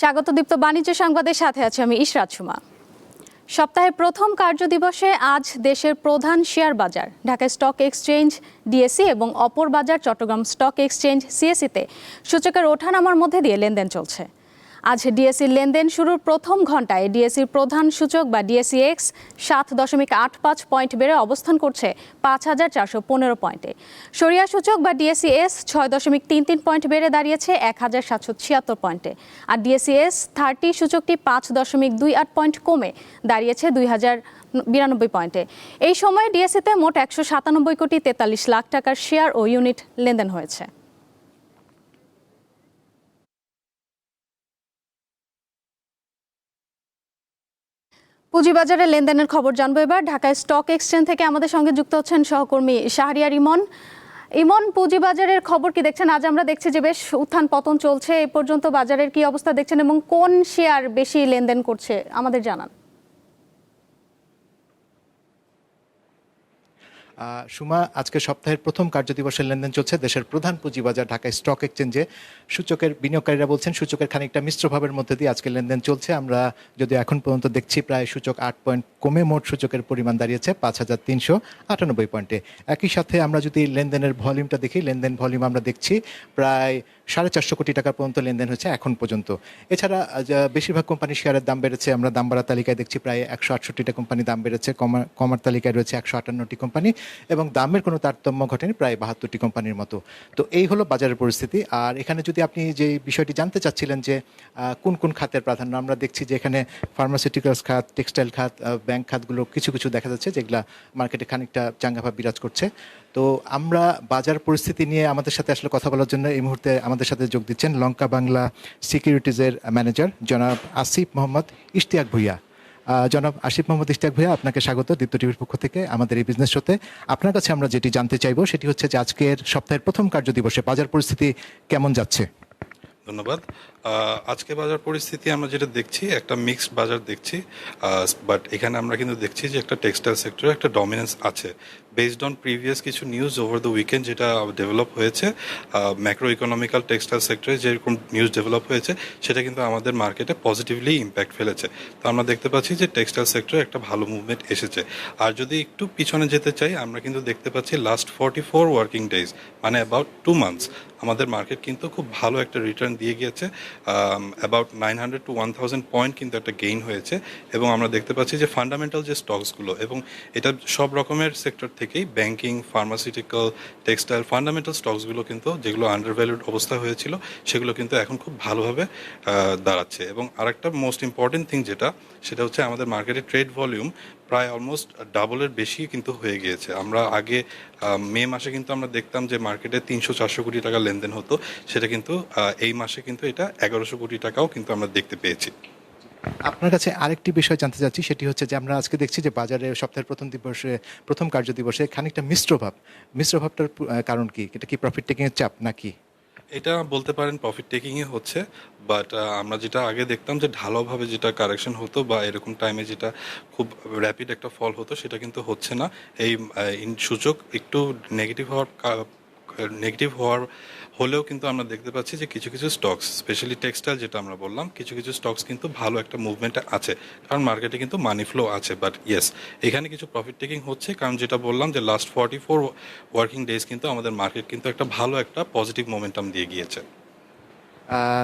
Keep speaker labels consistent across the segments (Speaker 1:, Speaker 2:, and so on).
Speaker 1: স্বাগত দীপ্ত বাণিজ্য সংবাদের সাথে আছে আমি ইশরাত সুমা। সপ্তাহের প্রথম কার্য দিবসে আজ দেশের প্রধান শেয়ার বাজার, ঢাকা স্টক এক্সচেঞ্জ ডিএসসি এবং অপর বাজার চট্টগ্রাম স্টক এক্সচেঞ্জ সিএসিতে সূচকের ওঠানামার মধ্যে দিয়ে লেনদেন চলছে। আজ ডিএসসির লেনদেন শুরুর প্রথম ঘন্টায় ডিএসসির প্রধান সূচক বা ডিএসসি এক্স সাত দশমিক আট পাঁচ পয়েন্ট বেড়ে অবস্থান করছে পাঁচ হাজার চারশো পনেরো পয়েন্টে। সরিয়া সূচক বা ডিএসসি এস ছয় দশমিক তিন তিন পয়েন্ট বেড়ে দাঁড়িয়েছে এক হাজার সাতশো ছিয়াত্তর পয়েন্টে। আর ডিএসসি এস থার্টি সূচকটি পাঁচ দশমিক দুই আট পয়েন্ট কমে দাঁড়িয়েছে দুই হাজার বিরানব্বই পয়েন্টে। এই সময়ে ডিএসসিতে মোট একশো সাতানব্বই কোটি তেতাল্লিশ লাখ টাকার শেয়ার ও ইউনিট লেনদেন হয়েছে। পুঁজিবাজারে লেনদেনের খবর জানব এবার। ঢাকায় স্টক এক্সচেঞ্জ থেকে আমাদের সঙ্গে যুক্ত হচ্ছেন সহকর্মী শাহরিয়ার ইমন। ইমন, পুঁজিবাজারের খবর কি দেখছেন? আজ আমরা দেখছি যে বেশ উত্থান পতন চলছে। এ পর্যন্ত বাজারের কি অবস্থা দেখছেন এবং কোন শেয়ার বেশি লেনদেন করছে? আমাদের জানান।
Speaker 2: সুমা, আজকে সপ্তাহের প্রথম কার্যদিবসের লেনদেন চলছে দেশের প্রধান পুঁজিবাজার ঢাকা স্টক এক্সচেঞ্জে সূচকের বিনিয়োগকারীরা বলছেন, সূচকের খানিকটা মিশ্রভাবের মধ্যে দিয়ে আজকে লেনদেন চলছে। আমরা যদি এখন পর্যন্ত দেখছি প্রায় সূচক আট পয়েন্ট কমে মোট সূচকের পরিমাণ দাঁড়িয়েছে পাঁচ হাজার তিনশো আটানব্বই পয়েন্টে। একই সাথে আমরা যদি লেনদেনের ভলিউমটা দেখি, লেনদেন ভলিউম আমরা দেখছি প্রায় সাড়ে চারশো কোটি টাকা পর্যন্ত লেনদেন হয়েছে এখন পর্যন্ত। এছাড়া বেশিরভাগ কোম্পানির শেয়ারের দাম বেড়েছে, আমরা দাম বাড়ার তালিকায় দেখছি প্রায় একশো আটষট্টিটা কোম্পানি দাম বেড়েছে কমার কমার তালিকায় রয়েছে একশো আটান্নটি কোম্পানি। এবং দামের কোনো তারতম্য ঘটেনি, প্রায় বাহাত্তরটি কোম্পানির মতো। তো এই হলো বাজারের পরিস্থিতি। আর এখানে যদি আপনি যে বিষয়টি জানতে চাচ্ছিলেন যে কোন কোন খাতের প্রাধান্য, আমরা দেখছি যে এখানে ফার্মাসিউটিক্যালস খাত টেক্সটাইল খাত ব্যাংক খাতগুলো কিছু কিছু দেখা যাচ্ছে যেগুলা মার্কেটে খানিকটা চাঙ্গাভাব বিরাজ করছে। তো আমরা বাজার পরিস্থিতি নিয়ে আমাদের সাথে আসলে কথা বলার জন্য এই মুহূর্তে আমাদের সাথে যোগ দিচ্ছেন লঙ্কা বাংলা সিকিউরিটিজের ম্যানেজার জনাব আসিফ মোহাম্মদ ইশতিয়াক ভুইয়া। জনাব আশিফ মোহাম্মদ ইশতিয়াক ভাইয়া, আপনাকে স্বাগত দীপ্ত টিভির পক্ষ থেকে আমাদের এই বিজনেস শোতে আপনার কাছে আমরা যেটি জানতে চাইব, সেটি হচ্ছে যে আজকের সপ্তাহের প্রথম কার্য দিবসে বাজার পরিস্থিতি কেমন যাচ্ছে?
Speaker 3: ধন্যবাদ। আজকে বাজার পরিস্থিতি আমরা যেটা দেখছি, একটা মিক্সড বাজার দেখছি বাট এখানে আমরা কিন্তু দেখছি যে একটা টেক্সটাইল সেক্টরে একটা ডমিনেন্স আছে। বেসড অন প্রিভিয়াস কিছু নিউজ ওভার দ্য উইকেন্ড যেটা ডেভেলপ হয়েছে ম্যাক্রো ইকোনমিক্যাল টেক্সটাইল সেক্টরে যেরকম নিউজ ডেভেলপ হয়েছে, সেটা কিন্তু আমাদের মার্কেটে পজিটিভলি ইম্প্যাক্ট ফেলেছে। তো আমরা দেখতে পাচ্ছি যে টেক্সটাইল সেক্টরে একটা ভালো মুভমেন্ট এসেছে। আর যদি একটু পিছনে যেতে চাই, আমরা কিন্তু দেখতে পাচ্ছি last forty four working days মানে অ্যাবাউট টু মান্থস আমাদের মার্কেট কিন্তু খুব ভালো একটা রিটার্ন দিয়ে গিয়েছে। About nine hundred to one thousand point কিন্তু একটা গেইন হয়েছে এবং আমরা দেখতে পাচ্ছি যে ফান্ডামেন্টাল যে স্টকসগুলো এবং এটা সব রকমের সেক্টর থেকেই ব্যাংকিং ফার্মাসিউটিক্যাল টেক্সটাইল ফান্ডামেন্টাল স্টকসগুলো কিন্তু যেগুলো আন্ডারভ্যালুড অবস্থা হয়েছিল সেগুলো কিন্তু এখন খুব ভালোভাবে দাঁড়াচ্ছে এবং আরেকটা মোস্ট ইম্পর্টেন্ট থিং যেটা সেটা হচ্ছে আমাদের মার্কেটে ট্রেড ভলিউম প্রায় অলমোস্ট ডাবলের বেশি কিন্তু হয়ে গিয়েছে। আমরা আগে মে মাসে কিন্তু আমরা দেখতাম যে মার্কেটে তিনশো চারশো কোটি টাকা লেনদেন হতো। সেটা কিন্তু এই মাসে কিন্তু এটা এগারোশো কোটি টাকাও কিন্তু আমরা দেখতে পেয়েছি।
Speaker 2: আপনার কাছে আরেকটি বিষয় জানতে চাচ্ছি, সেটি হচ্ছে যে আমরা আজকে দেখছি যে বাজারে সপ্তাহের প্রথম দিবসে, প্রথম কার্য দিবসে খানিকটা মিশ্র ভাব। মিশ্র ভাবটার কারণ কি? এটা কি প্রফিট টেকিং এর চাপ নাকি?
Speaker 3: এটা বলতে পারেন প্রফিট টেকিংই হচ্ছে বাট আমরা যেটা আগে দেখতাম যে ঢালাওভাবে যেটা কারেকশন হতো বা এরকম টাইমে যেটা খুব র্যাপিড একটা ফল হতো, সেটা কিন্তু হচ্ছে না। এই সূচক একটু নেগেটিভ হওয়ার নেগেটিভ হওয়ার হলেও কিন্তু আমরা দেখতে পাচ্ছি যে কিছু কিছু স্টকস স্পেশালি টেক্সটাইল যেটা আমরা বললাম কিছু কিছু স্টকস কিন্তু ভালো একটা মুভমেন্ট আছে। কারণ মার্কেটে কিন্তু মানি ফ্লো আছে বাট ইয়েস এখানে কিছু প্রফিট টেকিং হচ্ছে। কারণ যেটা বললাম যে last forty four working days কিন্তু আমাদের মার্কেট কিন্তু একটা ভালো একটা পজিটিভ মোমেন্টাম দিয়ে গিয়েছে।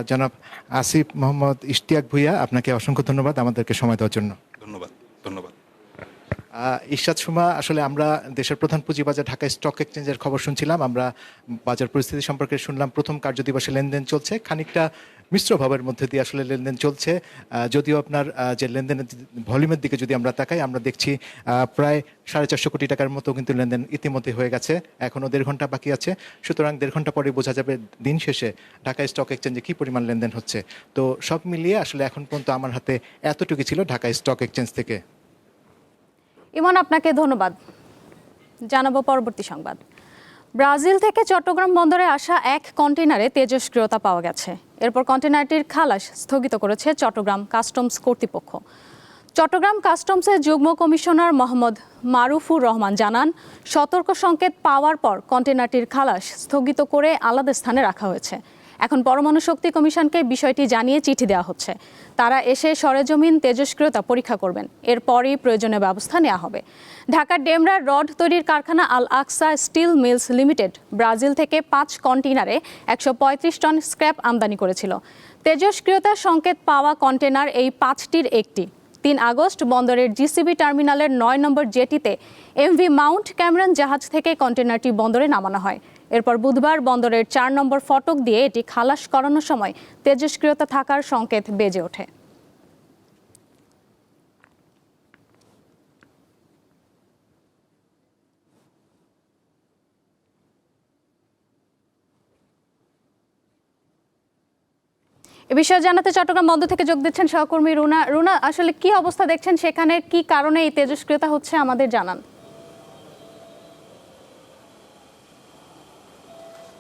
Speaker 2: জনাব আসিফ মোহাম্মদ ইশতিয়াক ভুইয়া আপনাকে অসংখ্য ধন্যবাদ আমাদেরকে সময় দেওয়ার জন্য।
Speaker 3: ধন্যবাদ ধন্যবাদ।
Speaker 2: ইশরাত সুমা, আসলে আমরা দেশের প্রধান পুঁজিবাজার ঢাকা স্টক এক্সচেঞ্জের খবর শুনছিলাম। আমরা বাজার পরিস্থিতি সম্পর্কে শুনলাম, প্রথম কার্যদিবসে লেনদেন চলছে। খানিকটা মিশ্র ভাবের মধ্যে দিয়ে আসলে লেনদেন চলছে। যদিও আপনার যে লেনদেনের ভলিউমের দিকে যদি আমরা তাকাই, আমরা দেখছি প্রায় সাড়ে চারশো কোটি টাকার মতো কিন্তু লেনদেন ইতিমধ্যে হয়ে গেছে। এখনও দেড় ঘণ্টা বাকি আছে। সুতরাং দেড় ঘণ্টা পরে বোঝা যাবে দিন শেষে ঢাকা স্টক এক্সচেঞ্জে কী পরিমাণ লেনদেন হচ্ছে। তো সব মিলিয়ে আসলে এখন পর্যন্ত আমার হাতে এতটুকু ছিল ঢাকা স্টক এক্সচেঞ্জ থেকে।
Speaker 1: ইমন, আপনাকে ধন্যবাদ। জানাব পরবর্তী সংবাদ। ব্রাজিল থেকে চট্টগ্রাম বন্দরে আসা এক কন্টেনারে তেজস্ক্রিয়তা পাওয়া গেছে। এরপর কন্টেনারটির খালাস স্থগিত করেছে চট্টগ্রাম কাস্টমস কর্তৃপক্ষ। চট্টগ্রাম কাস্টমসের যুগ্ম কমিশনার মোহাম্মদ মারুফুর রহমান জানান, সতর্ক সংকেত পাওয়ার পর কন্টেনারটির খালাস স্থগিত করে আলাদা স্থানে রাখা হয়েছে। এখন পরমাণু শক্তি কমিশনকে বিষয়টি জানিয়ে চিঠি দেওয়া হচ্ছে। তারা এসে সরেজমিন তেজস্ক্রিয়তা পরীক্ষা করবেন। এরপরই প্রয়োজনীয় ব্যবস্থা নেওয়া হবে। ঢাকার ডেমরার রড তৈরির কারখানা Al Aqsa steel mills limited Brazil থেকে পাঁচ কন্টেনারে একশো পঁয়ত্রিশ টন স্ক্র্যাপ আমদানি করেছিল। তেজস্ক্রিয়তার সংকেত পাওয়া কন্টেনার এই পাঁচটির একটি। তিন আগস্ট বন্দরের জিসিবি টার্মিনালের নয় নম্বর জেটিতে এমভি মাউন্ট ক্যামেরন জাহাজ থেকে কন্টেনারটি বন্দরে নামানো হয়। এরপর বুধবার বন্দরের চার নম্বর ফটক দিয়ে এটি খালাস করানোর সময় তেজস্ক্রিয়তা থাকার সংকেত বেজে ওঠে। এ বিষয়ে জানাতে চট্টগ্রাম বন্দর থেকে যোগ দিচ্ছেন সহকর্মী রুনা। রুনা, আসলে কি অবস্থা দেখছেন সেখানে? কি কারণে এই তেজস্ক্রিয়তা হচ্ছে আমাদের জানান।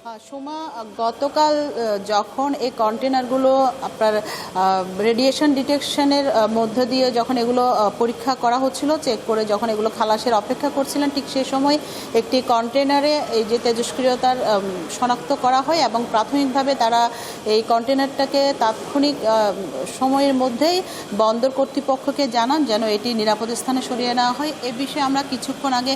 Speaker 4: সোমা গতকাল যখন এই কন্টেনারগুলো আপনার রেডিয়েশন ডিটেকশনের মধ্য দিয়ে যখন এগুলো পরীক্ষা করা হচ্ছিল চেক করে যখন এগুলো খালাসের অপেক্ষা করছিলেন, ঠিক সেই সময় একটি কন্টেনারে এই যে তেজস্ক্রিয়তার শনাক্ত করা হয় এবং প্রাথমিকভাবে তারা এই কন্টেনারটাকে তাৎক্ষণিক সময়ের মধ্যেই বন্দর কর্তৃপক্ষকে জানান যেন এটি নিরাপদ স্থানে সরিয়ে নেওয়া হয়। এ বিষয়ে আমরা কিছুক্ষণ আগে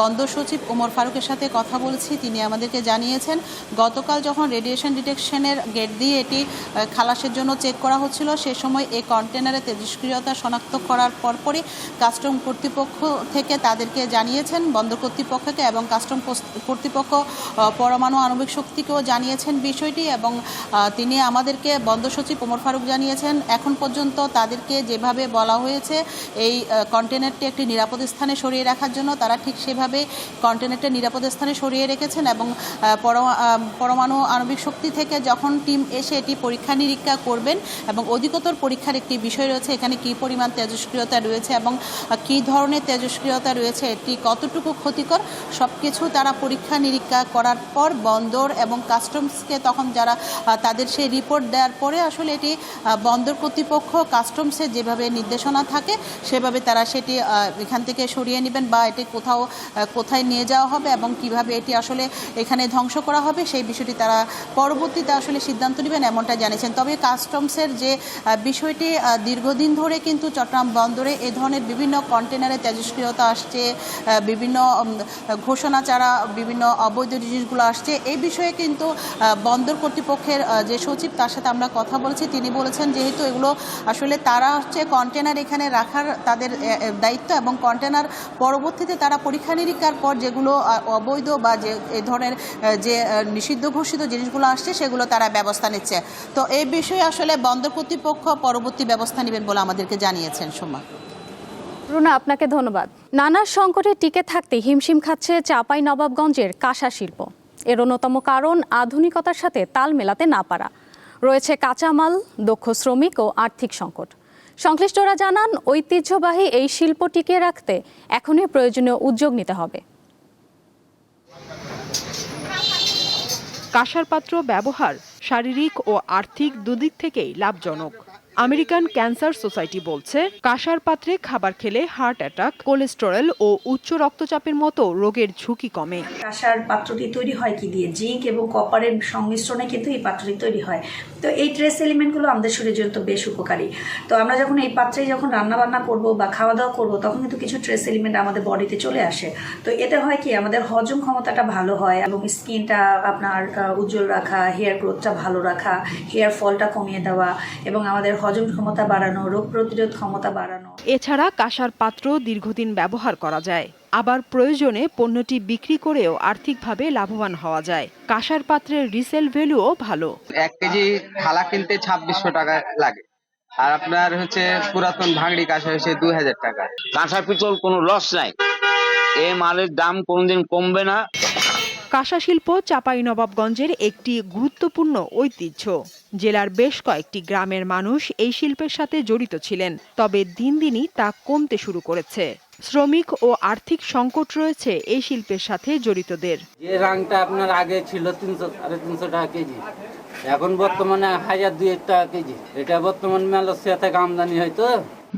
Speaker 4: বন্দর সচিব ওমর ফারুকের সাথে কথা বলছি। তিনি আমাদেরকে জানিয়েছেন গতকাল যখন রেডিয়েশন ডিটেকশনের গেট দিয়ে এটি খালাসের জন্য চেক করা হচ্ছিল সে সময় এই কন্টেনারে তেজস্ক্রিয়তা শনাক্ত করার পরপরই কাস্টম কর্তৃপক্ষ থেকে তাদেরকে জানিয়েছেন বন্দর কর্তৃপক্ষকে এবং কাস্টম কর্তৃপক্ষ পরমাণু আণবিক শক্তিকেও জানিয়েছেন বিষয়টি এবং তিনি আমাদেরকে বন্দর সচিব ওমর ফারুক জানিয়েছেন এখন পর্যন্ত তাদেরকে যেভাবে বলা হয়েছে এই কন্টেনারটি একটি নিরাপদ স্থানে সরিয়ে রাখার জন্য তারা ঠিক সেভাবে কন্টেনারটি নিরাপদ স্থানে সরিয়ে রেখেছেন এবং আহ, পরমা- আহ, পরমাণু আণবিক শক্তি থেকে যখন টিম এসে এটি পরীক্ষা নিরীক্ষা করবেন এবং অধিকতর পরীক্ষার একটি বিষয় রয়েছে, এখানে কী পরিমাণ তেজস্ক্রিয়তা রয়েছে এবং কী ধরনের তেজস্ক্রিয়তা রয়েছে, এটি কতটুকু ক্ষতিকর সব কিছু তারা পরীক্ষা নিরীক্ষা করার পর বন্দর এবং কাস্টমসকে তখন যারা তাদের সেই রিপোর্ট দেওয়ার পরে আসলে এটি বন্দর কর্তৃপক্ষ কাস্টমসের যেভাবে নির্দেশনা থাকে, সেভাবে তারা সেটি এখান থেকে সরিয়ে নেবেন বা এটি কোথাও কোথায় নিয়ে যাওয়া হবে এবং কীভাবে এটি আসলে এখানে ধ্বংস করা হবে, সেই বিষয়টি তারা পরবর্তীতে আসলে সিদ্ধান্ত নেবেন এমনটা জানিয়েছেন। তবে কাস্টমসের যে বিষয়টি দীর্ঘদিন ধরে কিন্তু চট্টগ্রাম বন্দরে এ ধরনের বিভিন্ন কন্টেনারে তেজস্ক্রিয়তা আসছে বিভিন্ন ঘোষণা ছাড়া বিভিন্ন অবৈধ জিনিসগুলো আসছে। এই বিষয়ে কিন্তু বন্দর কর্তৃপক্ষের যে সচিব, তার সাথে আমরা কথা বলেছি। তিনি বলেছেন যেহেতু এগুলো আসলে তারা হচ্ছে কন্টেনার এখানে রাখার তাদের দায়িত্ব এবং কন্টেনার পরবর্তীতে তারা পরীক্ষা নিরীক্ষার পর যেগুলো অবৈধ বা যে, এ ধরনের যে নিষিদ্ধ ঘোষিত জিনিসগুলো আসছে, সেগুলো তারা ব্যবস্থা নিচ্ছে। তো এই বিষয়ে আসলে বন্দর কর্তৃপক্ষ পরবর্তী ব্যবস্থা নেবেন বলে আমাদেরকে জানিয়েছেন সোমা।
Speaker 1: রুনা, আপনাকে ধন্যবাদ। নানা সংকটে টিকে থাকতে হিমশিম খাচ্ছে চাপাই নবাবগঞ্জের কাঁসা শিল্প। এর অন্যতম কারণ, আধুনিকতার সাথে তাল মেলাতে না পারা। রয়েছে কাঁচামাল, দক্ষ শ্রমিক ও আর্থিক সংকট। সংশ্লিষ্টরা জানান, ঐতিহ্যবাহী এই শিল্প টিকিয়ে রাখতে এখনই প্রয়োজনীয় উদ্যোগ নিতে হবে।
Speaker 5: কাঁসার পাত্র ব্যবহার শারীরিক ও আর্থিক দুদিক থেকেই লাভজনক। আমেরিকান ক্যান্সার সোসাইটি বলছে, কাঁসার পাত্রে খাবার খেলে হার্ট অ্যাটাক, কোলেস্টেরল ও উচ্চ রক্তচাপের মতো রোগের ঝুঁকি কমে।
Speaker 6: কাঁসার পাত্রটি তৈরি হয় কি দিয়ে? জিঙ্ক এবং কপারের সংমিশ্রণে কিন্তু এই পাত্রটি তৈরি হয়। তো এই ট্রেস এলিমেন্টগুলো আমাদের শরীরের জন্য তো বেশ উপকারী। তো আমরা যখন এই পাত্রে যখন রান্না বান্না করব বা খাওয়া দাওয়া করব, তখন কিন্তু কিছু ট্রেস এলিমেন্ট আমাদের বডিতে চলে আসে। তো এতে হয় কি? আমাদের হজম ক্ষমতাটা ভালো হয় এবং স্কিনটা আপনার উজ্জ্বল রাখা, হেয়ার গ্রোথটা ভালো রাখা, হেয়ার ফলটা কমিয়ে দেওয়া এবং আমাদের হজম ক্ষমতা বাড়ানো রোগ প্রতিরোধ ক্ষমতা বাড়ানো।
Speaker 5: এছাড়া কাঁসার পাত্র দীর্ঘদিন ব্যবহার করা যায়। আবার প্রয়োজনে পণ্যটি বিক্রি করেও আর্থিকভাবে লাভবান হওয়া যায়। কাঁসার পাত্রের রিসেল ভ্যালুও ভালো।
Speaker 7: এক কেজি থালা কিনতে ছাব্বিশশো টাকা লাগে। আর আপনার হচ্ছে পুরাতন ভাঙড়ি কাঁসা হচ্ছে দুই হাজার টাকা।
Speaker 8: কাঁসা পিতল কোনো লস নাই। এ মালের দাম কোনোদিন কমবে না।
Speaker 5: কাঁসা শিল্প চাঁপাইনবাবগঞ্জের একটি গুরুত্বপূর্ণ ঐতিহ্য। জেলার বেশ কয়েকটি গ্রামের মানুষ এই শিল্পের সাথে জড়িত ছিলেন তবে দিন দিনই তা কমতে শুরু করেছে। শ্রমিক ও আর্থিক সংকট রয়েছে এই শিল্পের সাথে জড়িতদের।
Speaker 9: যে রাংটা আপনার আগে ছিল তিনশো সাড়ে তিনশো টাকা কেজি এখন বর্তমানে হাজার দুই টাকা কেজি। এটা বর্তমান মালয়েশিয়া থেকে আমদানি হয়তো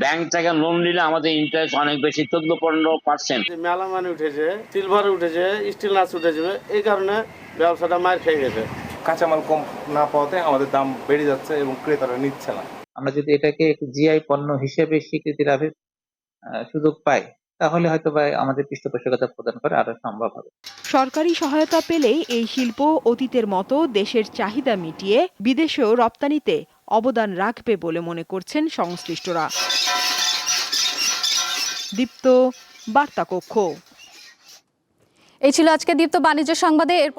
Speaker 8: ব্যাংক থেকে লোন নিলে আমাদের ইন্টারেস্ট অনেক বেশি চোদ্দ পনেরো পার্সেন্ট
Speaker 10: মেলা মানে উঠেছে সিলভার উঠেছে স্টিল নাচ উঠেছে এই কারণে ব্যবসাটা মার খেয়ে গেছে।
Speaker 11: কাঁচামাল কম না পাওয়াতে আমাদের দাম বেড়ে যাচ্ছে এবং ক্রেতারা নিচ্ছে না।
Speaker 12: আমরা যদি এটাকে একটু জিআই পণ্য হিসেবে স্বীকৃতি লাভের সুযোগ পাই তাহলে হয়তো বা আমাদের পৃষ্ঠপোষকতা প্রদান করা আরও সম্ভব হবে।
Speaker 5: সরকারি সহায়তা পেলেই এই শিল্প অতীতের মতো দেশের চাহিদা মিটিয়ে বিদেশেও রপ্তানিতে অবদান রাখবে বলে মনে করছেন সংশ্লিষ্টরা। দীপ্ত বার্তা কক্ষ
Speaker 1: এই ছিল আজকে দীপ্ত বাণিজ্য সংবাদে এর